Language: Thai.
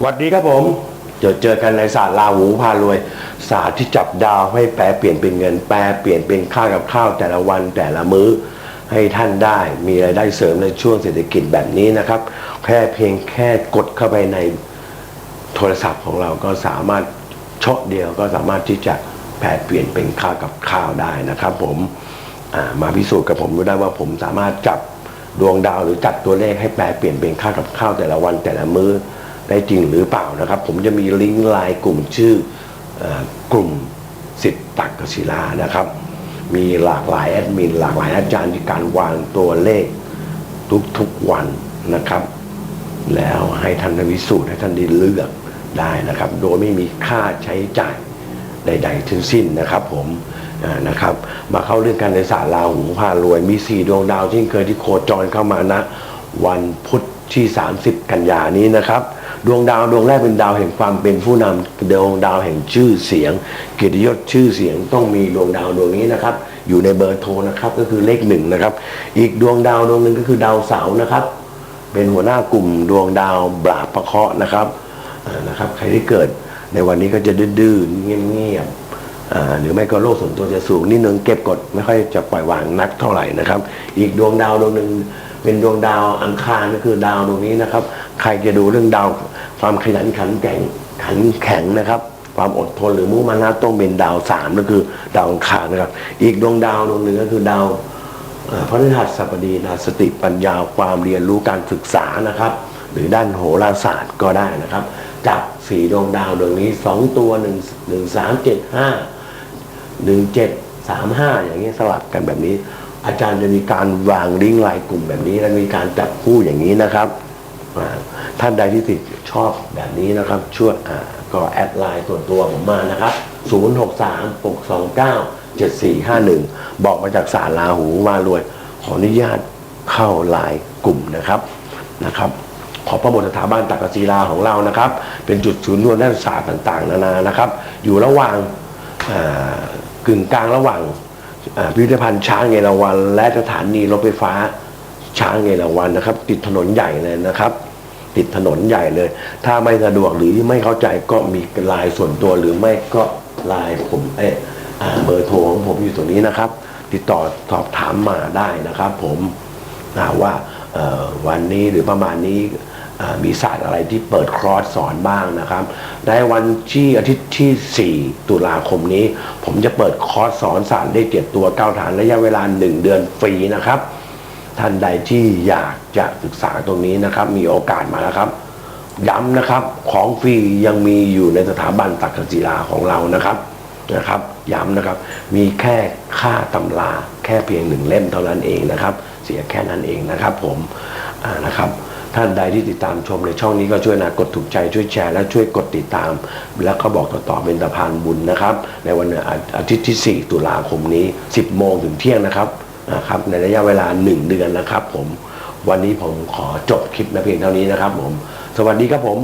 สวัสดีครับผมเจอเจอกันในศาสตร์ลาหูพารวย ศาสตร์ที่จับดาวให้แปลเปลี่ยนเป็นเงินแปลเปลี่ยนเป็นค่ากับข้าวแต่ละวันแต่ละมื้อ ให้ท่านได้มีรายได้เสริมในช่วงเศรษฐกิจแบบนี้นะครับ แค่เพียงแค่กดเข้าไปในโทรศัพท์ของเราก็สามารถเชาะเดียวก็สามารถที่จะแปลเปลี่ยนเป็นค่ากับข้าวได้นะครับ ผมมาพิสูจน์กับผมดูได้ว่าผมสามารถจับดวงดาวหรือจัดตัวเลขให้แปลเปลี่ยนเป็นค่ากับข้าวแต่ละวันแต่ละมื้อ ได้จริงหรือเปล่านะครับ ผมจะมีลิงก์ไลน์กลุ่มชื่ออกลุ่มสิทธิ์ตักกศิลานะครับ มีหลากหลายแอดมิน หลากหลายอาจารย์ที่การวางตัวเลขทุกๆวันนะครับ แล้วให้ท่านวิสูจน์ให้ท่านได้เลือกได้นะครับ โดยไม่มีค่าใช้จ่ายใด ๆ ทั้งสิ้นนะครับ ผมนะครับ มาเข้าเรื่องการในศาสตร์ลาหูพารวย มีสี่ดวงดาวที่เคยที่โคจรเข้ามานะ วันพุธ ที่ 30 กันยานี้นะครับ ดวงดาวดวงแรกเป็นดาวแห่งความเป็นผู้นำดวงดาวแห่งชื่อเสียง เกียรติยศชื่อเสียงต้องมีดวงดาวดวงนี้นะครับ อยู่ในเบอร์โทรนะครับก็คือเลขหนึ่งนะครับ อีกดวงดาวดวงหนึ่งก็คือดาวเสาร์นะครับ เป็นหัวหน้ากลุ่มดวงดาวบราประเคาะนะครับนะครับใครที่เกิดในวันนี้ก็จะดื้อเงียบๆอ่าหรือไม่ก็โลกส่วนตัวจะสูงนิดนึงเก็บกดไม่ค่อยจะปล่อยวางนักเท่าไหร่นะครับ อีกดวงดาวดวงหนึ่ง เป็นดวงดาวอังคารก็คือดาวดวงนี้นะครับ ใครจะดูเรื่องดาว ความขยันขันแกร่งขันแข็งนะครับ ความอดทนหรือมุ่งมั่นะต้องเป็นดาวสามก็คือดาวอังคารนะครับ อีกดวงดาวดวงหนึ่งก็คือดาวพระฤหัสบดีนะสติปัญญาความเรียนรู้การศึกษานะครับ หรือด้านโหราศาสตร์ก็ได้นะครับจับสี่ดวงดาวดวงนี้สองตัวหนึ่งหนึ่งสามเจ็ดห้าหนึ่งเจ็ดสามห้าอย่างนี้สลับกันแบบนี้ อาจารย์จะมีการวางลิงก์ไลน์กลุ่มแบบนี้ และมีการจับคู่อย่างนี้นะครับท่านใดที่ติดชอบแบบนี้นะครับช่วยก็แอดไลน์ส่วนตัวผมมานะครับ 0636297451 บอกมาจากสารลาหูมารวย ขออนุญาตเข้าไลน์กลุ่มนะครับนะครับขอพระบทสถาบันตักศิลาของเรานะครับ เป็นจุดศูนย์รวมด้านศาสตร์ต่าง ๆ นานานะครับ อยู่ระหว่างกึ่งกลางระหว่าง พิพิธภัณฑ์ช้างเอราวัณและสถานีรถไฟฟ้าช้างเอราวัณนะครับ ติดถนนใหญ่เลยนะครับ ติดถนนใหญ่เลย ถ้าไม่สะดวกหรือไม่เข้าใจก็มีลน์ส่วนตัวหรือไม่ก็ลน์ผมเออเบอร์โทรของผมอยู่ตรงนี้นะครับ ติดต่อสอบถามมาได้นะครับ ผมว่าวันนี้หรือประมาณนี้ มีศาสตร์อะไรที่เปิดคอร์สสอนบ้างนะครับ ในวันที่อาทิตย์ที่ 4 ตุลาคมนี้ ผมจะเปิดคอร์สสอนศาสตร์เลขเจ็ดตัวเก้าฐานระยะเวลา 1 เดือนฟรีนะครับ ท่านใดที่อยากจะศึกษาตรงนี้นะครับ มีโอกาสมานะครับย้ำนะครับของฟรียังมีอยู่ในสถาบันตักกศิลาของเรานะครับนะครับย้ำนะครับมีแค่ค่าตำราแค่เพียงหนึ่งเล่มเท่านั้นเองนะครับ เสียแค่นั้นเองนะครับผมนะครับ ท่านใดที่ติดตามชมในช่องนี้ก็ช่วยนะกดถูกใจช่วยแชร์และช่วยกดติดตาม แล้วก็บอกต่อๆเป็นตะพานบุญนะครับ ในวันอาทิตย์ที่ 4 ตุลาคมนี้ 10 โมงถึงเที่ยงนะครับนะครับในระยะเวลา 1 เดือนนะครับ ผมวันนี้ผมขอจบคลิปนะเพียงเท่านี้นะครับ ผม สวัสดีครับผม